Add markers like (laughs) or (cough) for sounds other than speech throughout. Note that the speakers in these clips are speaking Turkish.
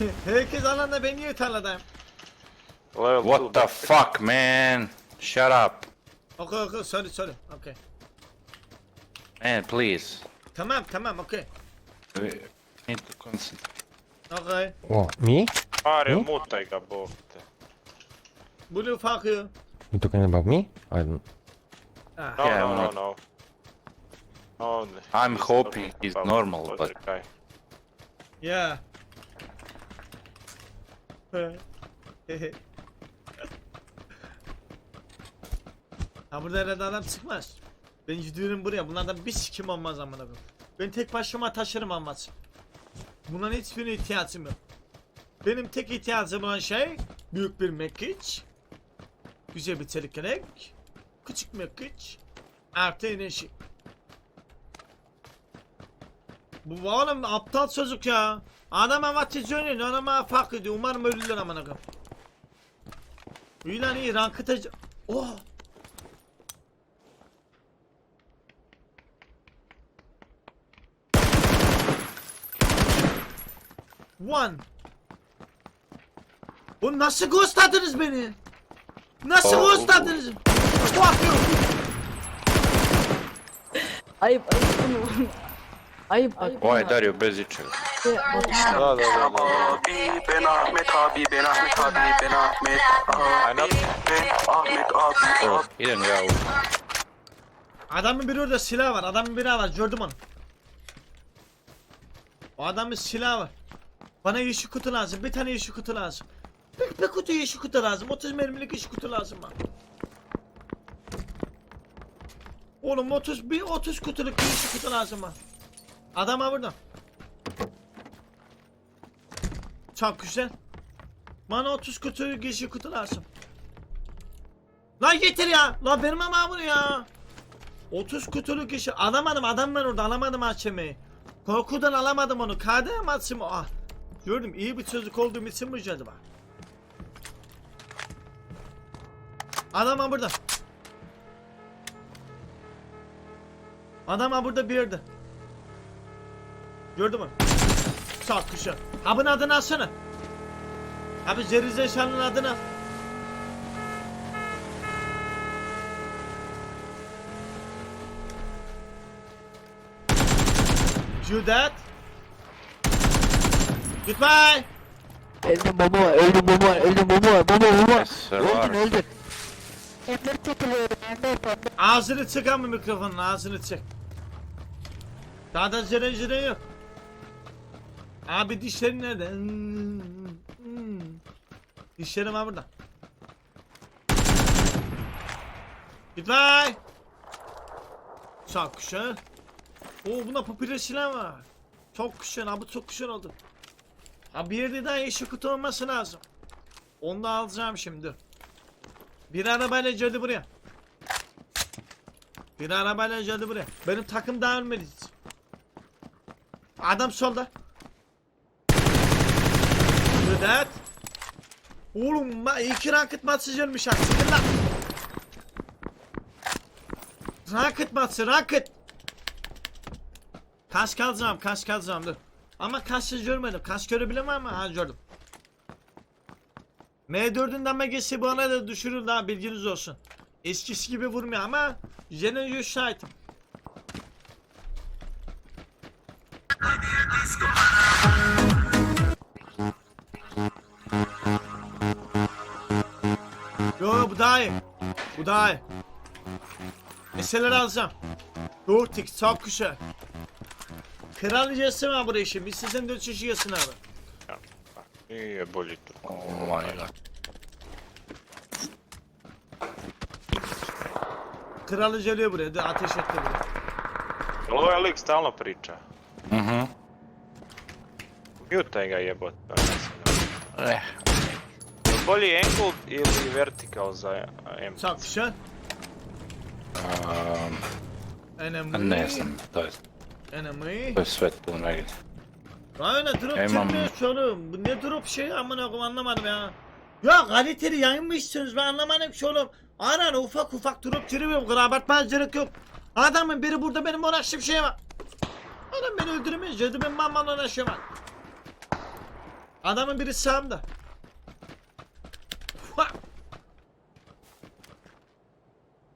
(laughs) Herkes alanda ben niye tarladayım? Level What the fuck, man? Shut up. Okay okay sorry sorry okay. Man, please. Tamam tamam okay. We need to concentrate. Okay. Oh, me? Mario, Hmm? mutaj ga Bog te. Blue fuck you. You talking about me? I don't. Ah. No, Yeah, no, I'm no, not- no. No, I'm he's hoping not he's normal, but- guy. Yeah. Ha burada herhalde adam çıkmaz. Ben gidiyorum buraya. Bunlardan bir sikim olmaz amına koyayım. Ben tek başıma taşırım olmaz. Bunların hiçbirine ihtiyacım yok. Benim tek ihtiyacım olan şey büyük bir mekiç. Güzel bir çelik Küçük mekiç. Artı enerji. Bu oğlum aptal çocuk ya. Adama vatı oynuyor, adama fark ediyor. Umarım ölürler amına koyayım. İyi lan iyi, rankıta... Oh! One. Bu nasıl ghostladınız beni? Nasıl Oh. ghostladınız? Fuck you. Ayıp ayıp bunu. Ayıp bak. You busy chill? Da, da, da, abi ben Ahmet abi ben Ahmet abi ben Ahmet abi ben Ahmet abi Oh, didn't go. Adamın biri orada silah var. Adamın biri var. Gördüm onu. O adamın silahı var. Bana yeşil kutu lazım. Bir tane yeşil kutu lazım. Bir, bir kutu yeşil kutu lazım. 30 mermilik yeşil kutu lazım bana. Oğlum 30 bir 30 kutuluk yeşil kutu lazım bana. Adam ha burada. Çok güzel. Bana 30 kutu yeşil kutu lazım. Lan getir ya. Lan benim ama bunu ya. 30 kutuluk işi alamadım adam var orada alamadım açmayı. Korkudan alamadım onu. KDM açımı ah. Gördüm iyi bir çocuk olduğum için mi acaba? Adam burada. Adam burada bir yerde. Gördün mü? Çok güzel. Abinin adını alsana. Abi Zerizeşan'ın adını al. Do that. Goodbye. Öldüm baba var. Öldüm baba var. Öldüm baba var. Baba baba. Yes, sir, Öldün var. öldün. Emir tutuluyorum. Emir tutuluyorum. Ağzını çık ama mikrofonun ağzını çık. Daha da zire zire yok. Abi dişlerin nerede? Hmm, hmm. Dişlerim var burada. Goodbye. Çok güzel. Oo bunda popüler silah var. Çok güzel abi çok güzel oldu. Abi bir yerde daha yeşil kutu olması lazım. Onu da alacağım şimdi. Bir arabayla geldi buraya. Bir arabayla geldi buraya. Benim takım daha ölmedi. Adam solda. Vedat. Oğlum ben iki raket maçı gelmiş ha. Sıkın lan. Raket maçı raket. Kask alacağım kask alacağım dur. Ama kask görmedim. Kask görebilir mi ama ha gördüm. M4'ün damagesi bana da düşürür daha bilginiz olsun. Eskisi gibi vurmuyor ama yine yüz şahitim. Yo bu daha iyi. Bu daha iyi. Eserleri alacağım. Dortik çok güzel. Kral yesin abi buraya şimdi. Biz sizin de çeşi yesin abi. Nije bolji tu. Oh my god. Kralı geliyor buraya. De ateş etti buraya. Jel ovaj lik stalno priča? Mhm. Mutaj ga jebot. Eh, Bolji angle ili vertical za M? Güzel. um, Enemy. ne znam, to je, Enemy. to je sve tu negdje. Aynen drop Tamam. çıkmıyor oğlum. Bu ne drop şey amına koyayım anlamadım ya. Ya kaliteli yayın mı istiyorsunuz ben anlamadım ki oğlum. Aynen ufak ufak drop. Bu abartmaya gerek yok. Adamın biri burada benim uğraştığım şeye bak. Adam beni öldürmeye geldi ben mammal uğraşıyorum. Adamın biri sağımda. Hua!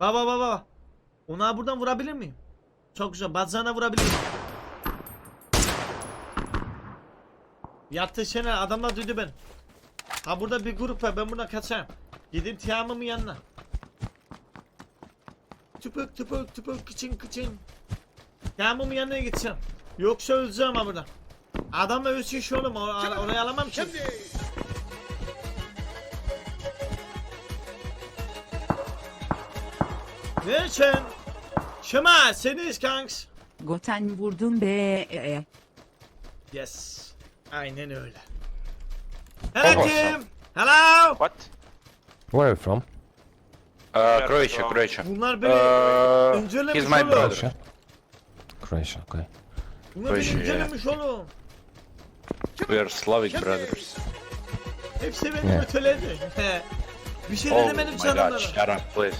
Baba baba baba. Ona buradan vurabilir miyim? Çok güzel. Bacağına vurabilir miyim? Yattı sene adamlar duydu ben. Ha burada bir grup var ben buradan kaçayım. Gideyim Tiam'ımın yanına. Tüpük tüpük tüpük kıçın kıçın. Tiam'ımın yanına gideceğim. Yoksa öleceğim ha buradan. Adamla kişi oğlum or or- orayı alamam ki. Ne için? Şema seniz kanks. Goten vurdum be. e, Yes. Aynen öyle. Hello team. Hello. What? Where are you from? Uh, Croatia, Croatia. Bunlar beni Uh, incelemiş he's my oğlum. brother. Croatia. Croatia, okay. Bunlar beni yeah. incelemiş oğlum. We are Slavic brothers. Hepsi beni Yeah. öteledi. (laughs) Bir şey Oh demedim my god, canımlara. shut up, please.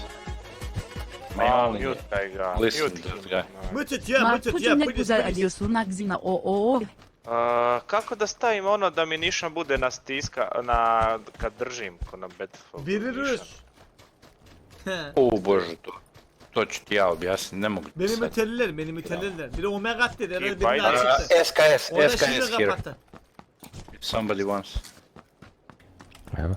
My Oh, only mute taj ga. Listen Mute to this guy. Mutit ya mutit Martuđu ya. ne please, güzel please. alıyorsun Agzina. O o. A, kako da stavim ono da mi ništa bude na stiska, na, kad držim, ko na Battlefieldu? Biri ništa. Rus. He. (laughs) O bože, to, to ću ti ja objasniti, ne mogu ti Beni sad. mütelliler, beni mütelliler. Biri Omegat dedi, herhalde İyi, birini bay bay. Uh, açıktı. SKS, O da SKS here. kapattı. If somebody wants. Yeah.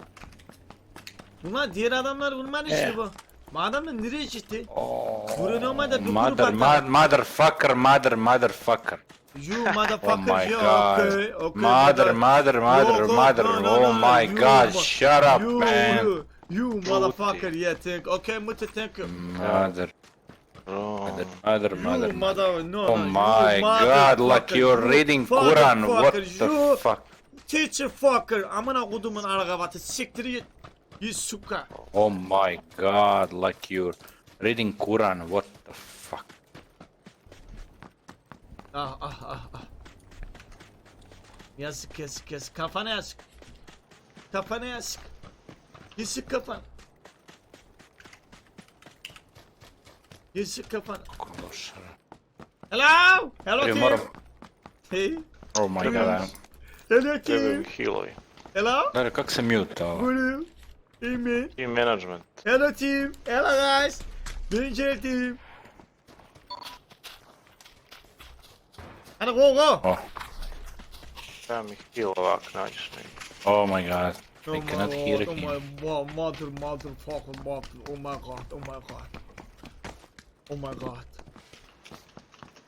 Bunlar diğer adamlar vurman işi Eh. bu. Adamlar nereye? Oh, Bruno Mada bir mother, ma motherfucker, mother, motherfucker. You (laughs) Oh motherfucker, my yo, god. okay, okay. Mother, mother, mother, yok, mother. no, no, Oh no, my you god, shut up, you, man. You, you motherfucker, yeah, think. Okay, muti, thank you. Mother, mother, mother, You mother. mother, no, Oh no, you my god, like you're you reading Quran. What the you fuck? Teacher fucker, amına kodumun aragavatı, siktir git. You suka. Oh my god, like you're reading Quran. What the fuck? Ah ah ah ah. Yazık yazık yazık. Kafana yazık. Kafana yazık. Yazık kafan. Yazık kafan. Hello! Hello Hey, team! moram- Hey! Oh my god. Hello team! mi healovi. Hello! Gledaj, kak se mute! Hey man! Team management. Hello team! Hello guys! Danger team! Hadi go go! Oh, mi heal ovak nađeš negdje. oh my god. Oh I cannot god, hear oh him. my mo- mother, motherfucker, mother, oh my god, oh my god. Oh my god.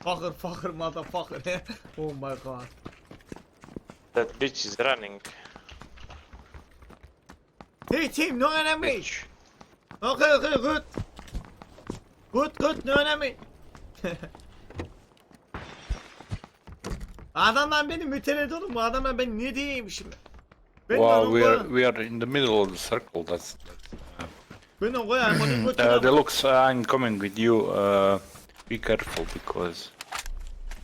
Fucker, fucker, motherfucker, (laughs) oh my god. That bitch is running. Hey team, no enemy! Okay, okay, good. Good, good, no enemy. (laughs) Adamlar beni müteledi oğlum, bu adamlar ben ne diyeyim şimdi? Ben Wow, we are we are in the middle of the circle. That's. Ben onu koyarım, onu (laughs) Uh, they looks. I'm coming with you. Uh, be careful because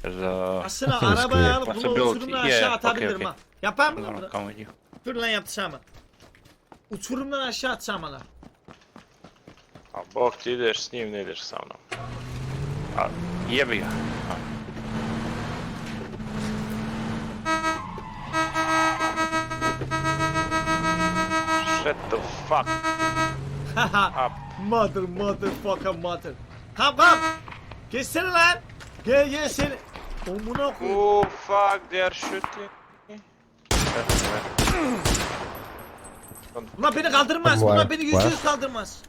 there's a. Aslında (laughs) arabaya alıp bunu uçurumdan aşağı atabilirim ha. Yapar mı. Dur lan yapsam mı? Uçurumdan aşağı atsam lan. A bok ti ideš s njim, ne ideš sa mnom. A, jebi ga. Shut the fuck up. mother motherfucker mother. Tamam tamam. Geçsene lan. Gel gel seni. Omuna koy. Oh fuck, they are shooting. Bunlar beni kaldırmaz. Bunlar beni var. yüz kaldırmaz.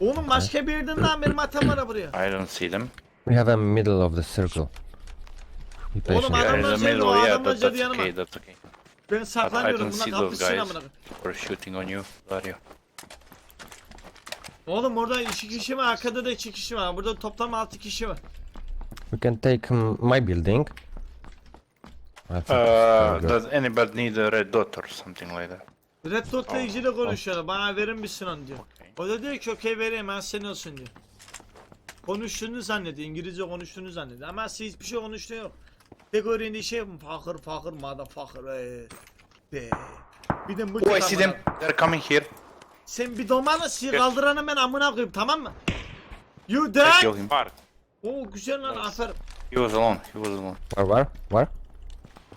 Oğlum başka bir yerden benim atam var buraya. I don't see them. We have a middle of the circle. Be Oğlum patient. They're in the Adamlar middle. o Yeah, adamlar that's yanıma. okay. That's okay. Ben But I saklanıyorum. don't Bunlar see those kapışsın guys amına. who are shooting on you. Dario. Oğlum orada iki kişi var. Arkada da iki kişi var. Burada toplam altı kişi var. We can take um, my building. I think it's Uh, very good. does anybody need a red dot or something like that? Red Dot'la ilgili konuşuyorlar. Bana verin bir sınan diyor. O da diyor ki okey vereyim ben senin olsun diyor. Konuştuğunu zannediyor. İngilizce konuştuğunu zannediyor. Ama siz hiçbir şey konuştuğu yok. Tek öğrendiği şey fakir fakir motherfucker. Ee, be. Bir de mıtık Oh, I see them. They're coming here. Sen bir domanı sil kaldıranı ben amına koyayım tamam mı? You I dead? him. Oo güzel lan aferin. He was alone. He was alone. Where, where? Where?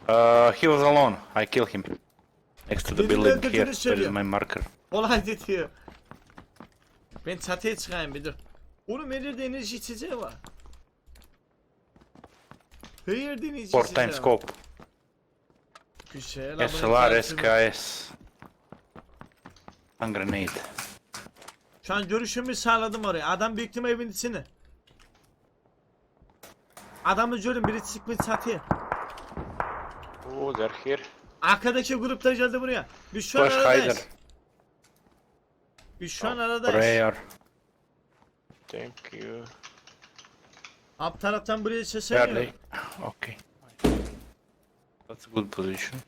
Uh, he was alone. I killed him. Next to the Beni building here. Where is my marker? Olay diyor. Ben çatıya çıkayım bir dur. Oğlum her yerde enerji içeceği var. Her yerde enerji Four içeceği times var. scope. Güzel. SLR, SKS. Stun grenade. Şu an görüşümü sağladım oraya. Adam büyük ihtimal evin içinde. Adamı görün biri çıkmış çatıya. Oh, they're here. Arkadaki grupta geldi buraya. Biz şu an hider. aradayız. Biz şu an aradayız. Prayer. Thank you. Alt taraftan buraya ses Where geliyor. they? Okay. That's a good position.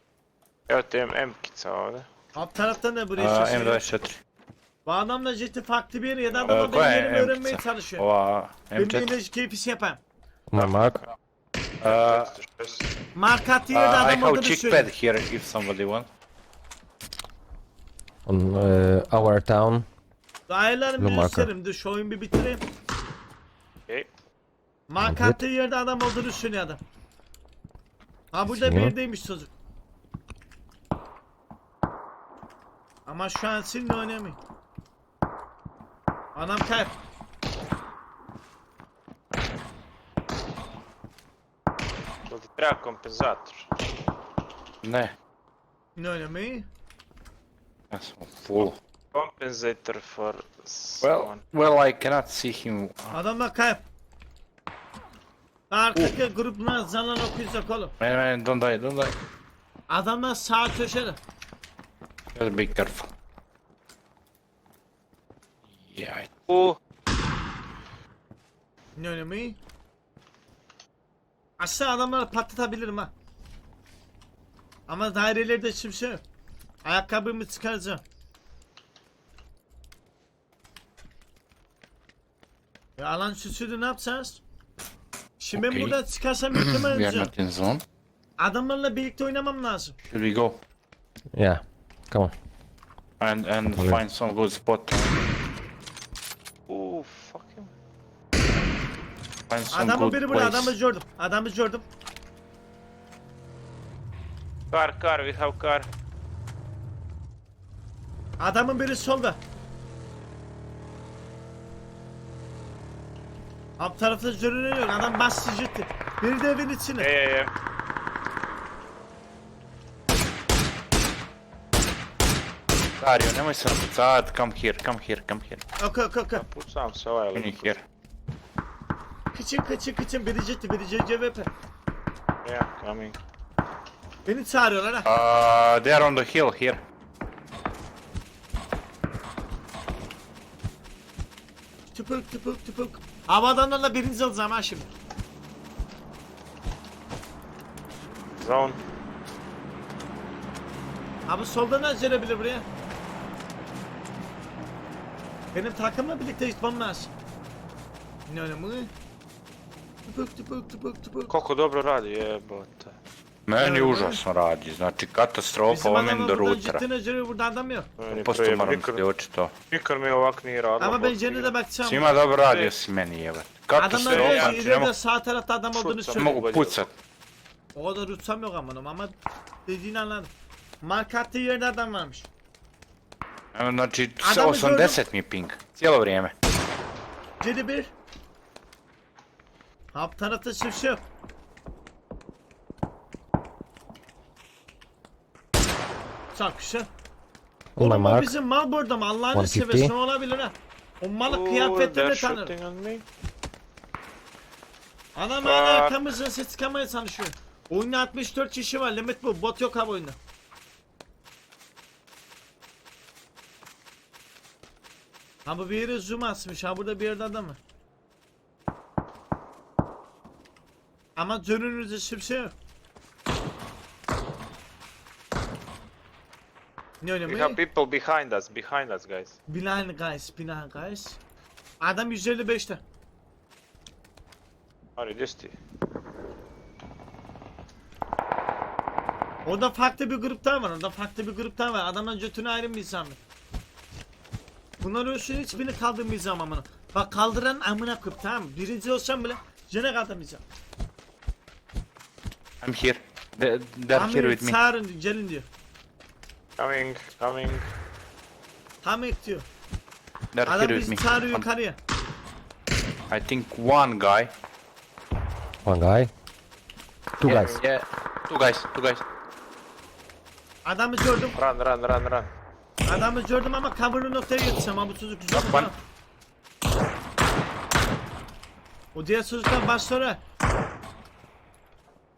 Evo ti M, M kica ovdje. Alt taraftan da buraya Uh, ses geliyor. M24. Bu adamla ciddi farklı bir yere ya da Ee, adam benim je yerimi M-tica? öğrenmeye çalışıyor. Ova Benim M4. enerji keyfisi yapayım. My mark. Uh, attığı yerde uh, I adam have olduğunu chick söylüyor. pad here if somebody wants. On uh, our town. Dairlerimi Blue marker. gösteririm. Dur şu oyunu bir bitireyim. Okay. Mark Evet. attığı yerde adam olduğunu söylüyor adam. Ha burada bir Sinyor. yerdeymiş çocuk. Ama şu an seninle oynamıyor. Adam kayıp. Jel ti treba kompenzator? Ne, Ne oynamıyor? ja sam full. Compensator for Well, someone. well, I cannot see him. Adamlar kayıp. Arkadaki gruplar zalan okuyacak oğlum. Man, man, don't die, don't die. Adamlar sağ köşede. Just be careful. Yeah, I- Uh, Ne oynamıyor? Aşağı adamları patlatabilirim ha. Ama dairelerde hiçbir şey yok. Ayakkabımı çıkaracağım. Ya alan süsüdü ne yapacağız? Şimdi ben Okey. buradan çıkarsam (clears throat) in zone. Adamlarla birlikte oynamam lazım. Should we go Yeah. Come on. and and Okay. find some good spot? uh, fuck him. Find some Adamı good biri burada, place. adamı gördüm. Adamı gördüm. Car, car, we have car. Adamın biri solda. Alt tarafta görünüyor. Adam bastı gitti. Biri de evin içine. Je, je, je. Dario, nemoj se napucavat, come here, come here, come here. Okey okey. Pucam se ovaj Come lik. here. Kıçın kıçın kıçın. Biri gitti. Biri CCVP. Yeah, coming. Beni çağırıyorlar ha. Uh, they are on the hill here. Tıpık tıpık tıpık. Havadanlarla birinci alacağım ha şimdi. Zone. Abi soldan az gelebilir buraya. Benim takımla birlikte gitmem lazım. Ne öyle pyk, pyk, pyk, pyk. Koliko dobro radi, jebote. Meni Evo, užasno radi, znači katastrofa ovim do rutra. Tineđeri buradan da mi yok. Posto moram isključiti to. Nikad mi ovak nije radilo. Ama ben yine de bakacağım. Svima dobro radi si meni jebate. Katastrofa, znači ne mogu... Adamlar ileride sağ tarafta adam olduğunu söylüyor. Mogu pucat. O da rutsam yok amanım ama dediğini anladım. Mark attığı yerde adam varmış. Znači Adamı 80 mi ping? Cijelo vrijeme. 7-1. Hap tarafta şıp Çakışı. Oğlum o bizim mal burada mı? Allah'ını seversen olabilir ha. O malı kıyafetleri tanır. Anam ana arkamızın ses çıkamaya çalışıyor. Oyunda 64 kişi var. Limit bu. Bot yok abi oyunda. Ha bu bir yere zoom asmış. Ha burada bir yerde adam var. Ama önünüzde şey yok. Ne We have oynamayı? people behind us, behind us guys. Behind guys, behind guys. Adam 155'te. Ari, gdje si ti? Orada farklı bir gruptan var. Orada farklı bir gruptan var. Adamın götünü ayrılmayacağım ben. Bunlar ölsün hiçbirini kaldırmayacağım amına. Bak kaldıran amına koyup tamam mı? Birinci olsam bile gene kaldırmayacağım. I'm here. They, they're here with me. çağırın gelin diyor. Coming, coming. Hamit diyor. They're Adam here with me. bizi çağırıyor One- yukarıya. I think one guy. One guy. Two yeah, guys. Yeah, two guys, two guys. Adamı gördüm. Run, run, run, run. Adamı gördüm ama cover'lı noktaya yetişeceğim ama bu çocuk güzel. Bak, bak. O diğer çocuklar baş sonra.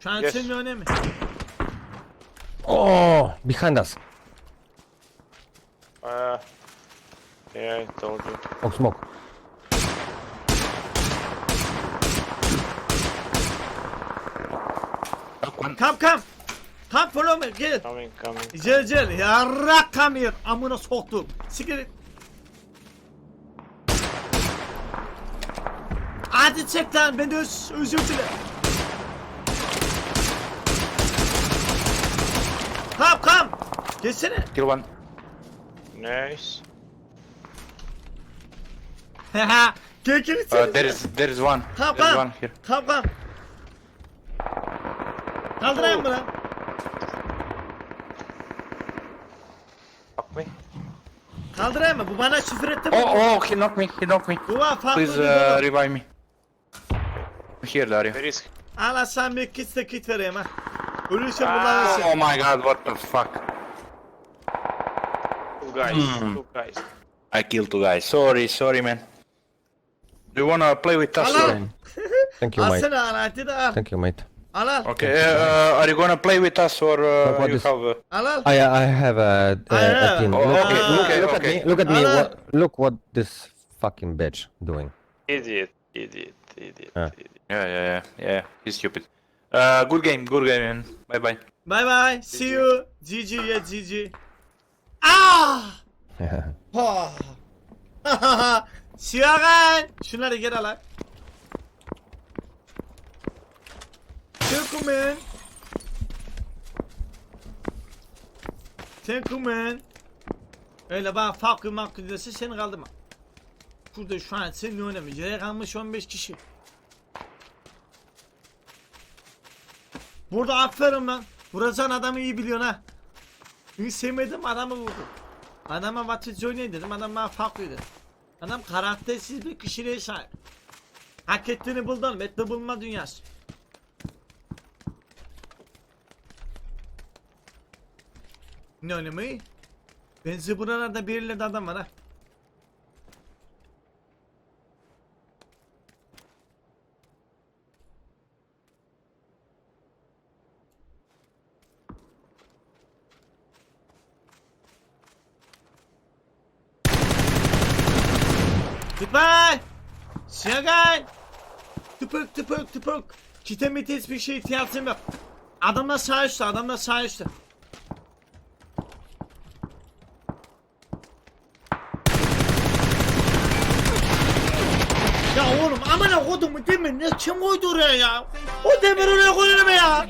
An Yes. senin önemi. Oh, behind us. Uh, yeah, I told you. Oh, smoke. Come come. Come follow me. Gel. Coming, coming. Gel gel. Yarrak come here. Amına soktum. Siktir. Hadi çek lan. Ben de öz, özür dilerim. Come come. Geçsene. Kill one. Nice. Haha. Gel gel Uh, içeri. there is there is one. Come There come. one here. Come come. Kaldırayım mı lan? Fuck me. Kaldırayım mı? Bu bana küfür etti mi? Oh, oh, he knocked me. He knocked me. Bu var farklı Please uh, uh, revive me. Here, Dario. Where is Al sen bir kit de kit vereyim ha. Ölürse bunlar Oh my god, what the fuck? two guys? Hmm. Two guys. I killed two guys. Sorry, sorry, man. Do you wanna play with us? Hello? (laughs) or- Thank you, mate. Alsana anahtarı da al. Thank you, mate. Al al. Okay, uh, are you gonna play with us or uh, What- what you is- have? Uh... Al al. I I have a, a, I a have. team. Oh, look, okay, look, okay, look okay. at me. Look at me. Hello. What, look what this fucking bitch doing. Idiot, idiot, idiot, Ah. idiot. Yeah, yeah, yeah, yeah. He's stupid. Uh, good game, good game, man. Bye, bye. Bye bye. See you. GG ya GG. (laughs) Ah! (laughs) Ha. Siyagan. Şunları geri al lan. Thank you man. Thank you man. Öyle bana farklı makul dese seni kaldırma. Burada şu an senin önemi. Yere kalmış 15 kişi. Burada aferin lan. Vuracağın adamı iyi biliyorsun ha. Çünkü sevmedim adamı vurdum. Adama what name dedim adam bana farklı dedi. Adam karaktersiz bir kişiliğe sahip. Hak ettiğini buldun metni bulma dünyası. Ne önemi? Benzi buralarda birileri adam var ha. Goodbye. See you again. Tıpık tıpık tıpık. Kite mite hiçbir şey ihtiyacım yok. Adamlar sağ üstte, adamlar sağ üstte. Ya oğlum amına kodumu demir ne kim koydu oraya ya? O demir oraya koyulur ya?